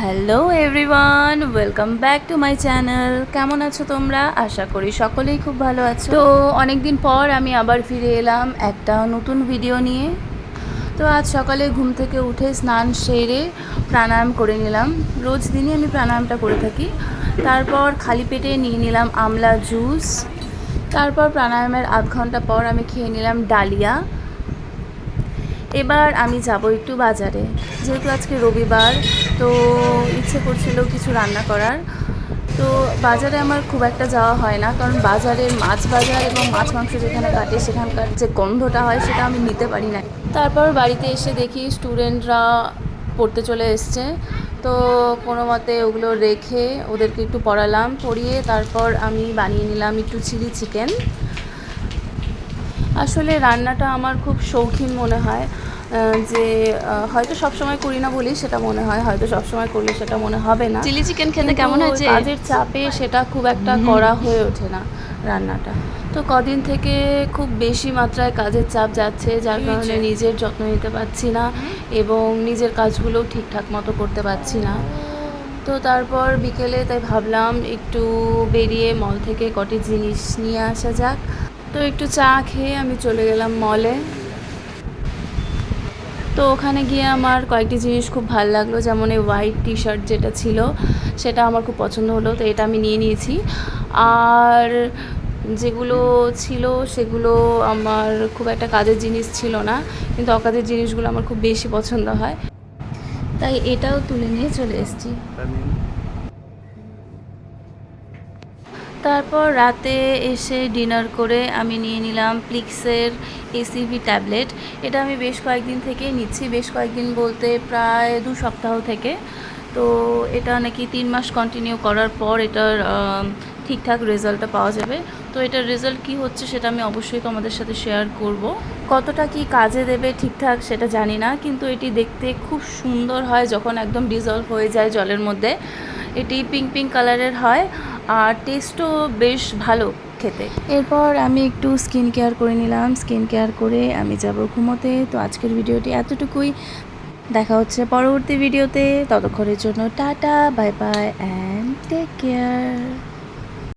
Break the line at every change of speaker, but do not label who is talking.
Hello everyone welcome back to my channel কেমন আছো তোমরা? আশা করি সকলেই খুব ভালো আছো। তো অনেক দিন পর আমি আবার ফিরে এলাম একটা নতুন ভিডিও নিয়ে। তো আজ সকালে ঘুম থেকে উঠে স্নান সেরে প্রাণায়াম করে নিলাম। রোজ দিনই আমি প্রাণায়ামটা করে থাকি। তারপর খালি পেটে নিয়ে নিলাম আমলা জুস তারপর প্রাণায়ামের আধ ঘণ্টা পর আমি খেয়ে নিলাম ডালিয়া। এবার আমি যাব একটু বাজারে। যেহেতু আজকে রবিবার, তো ইচ্ছে করছিল কিছু রান্না করার। তো বাজারে আমার খুব একটা যাওয়া হয় না, কারণ বাজারের মাছ বাজার এবং মাছ মাংস যেখানে কাটে, সেখানকার যে গন্ধটা হয় সেটা আমি নিতে পারি না। তারপর বাড়িতে এসে দেখি স্টুডেন্টরা পড়তে চলে এসছে। তো কোনো মতে ওগুলো রেখে ওদেরকে একটু পড়ালাম, পড়িয়ে তারপর আমি বানিয়ে নিলাম একটু চিলি চিকেন। আসলে রান্নাটা আমার খুব শৌখিন মনে হয় যে হয়তো সব সময় করি না বলি সেটা মনে হয় হয়তো সব সময় করলে সেটা মনে হবে না।
চিলি চিকেন খেতে কেমন হয়েছে?
কাজের চাপে সেটা খুব একটা করা হয়ে ওঠে না রান্নাটা। তো কদিন থেকে খুব বেশি মাত্রায় কাজের চাপ যাচ্ছে যার কারণে নিজের যত্ন নিতে পারছি না এবং নিজের কাজগুলোও ঠিকঠাক মতো করতে পারছি না। তো তারপর বিকেলে তাই ভাবলাম একটু বেরিয়ে মল থেকে কটি জিনিস নিয়ে আসা যাক। তো একটু চা খেয়ে আমি চলে গেলাম মলে। তো ওখানে গিয়ে আমার কয়েকটি জিনিস খুব ভালো লাগল, যেমন এই হোয়াইট টি শার্ট যেটা ছিল, সেটা আমার খুব পছন্দ হলো, তো এটা আমি নিয়ে নিয়েছি। আর যেগুলো ছিল, সেগুলো আমার খুব একটা কাজের জিনিস ছিল না, কিন্তু অকাজের জিনিসগুলো আমার খুব বেশি পছন্দ হয়। তাই এটাও তুলে নিয়ে চলে এসেছি। তারপর রাতে এসে ডিনার করে আমি নিয়ে নিলাম প্লিক্সের এসিভি ট্যাবলেট। এটা আমি বেশ কয়েকদিন থেকে নিচ্ছি, বেশ কয়েকদিন বলতে প্রায় দু সপ্তাহ থেকে। তো এটা নাকি তিন মাস কন্টিনিউ করার পর এটার ঠিকঠাক রেজাল্টটা পাওয়া যাবে। তো এটার রেজাল্ট কি হচ্ছে সেটা আমি অবশ্যই তোমাদের সাথে শেয়ার করব। কতটা কি কাজে দেবে ঠিকঠাক সেটা জানি না, কিন্তু এটি দেখতে খুব সুন্দর হয় যখন একদম ডিজলভ হয়ে যায় জলের মধ্যে। এটি পিঙ্ক পিঙ্ক কালারের হয়। আর টেস্টও বেশ ভালো খেতে। এরপর আমি একটু স্কিন কেয়ার করে নিলাম। স্কিন কেয়ার করে আমি যাব ঘুমোতে। তো আজকের ভিডিওটি এতটুকুই। দেখা হচ্ছে পরবর্তী ভিডিওতে। ততক্ষণের জন্য tata bye bye and take care